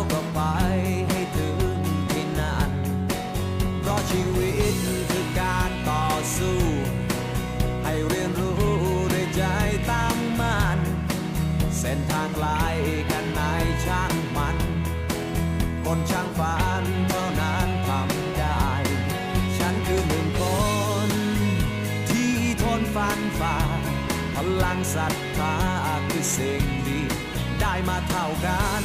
ล้วก็ไปให้ถึงที่นั่นเพราะชีวิตคือการต่อสู้ ให้เรียนรู้ด้ใจตั้งมั่นเส้นทางไกลกันไหนช่างมัน คนช่างฝันเท่านั้นทำได้ ฉันคือหนึ่งคน ที่ทนฟันฝ่าพลังศรัทธาคือสิ่งดี ได้มาเท่ากัน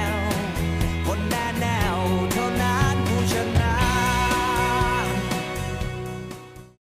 ว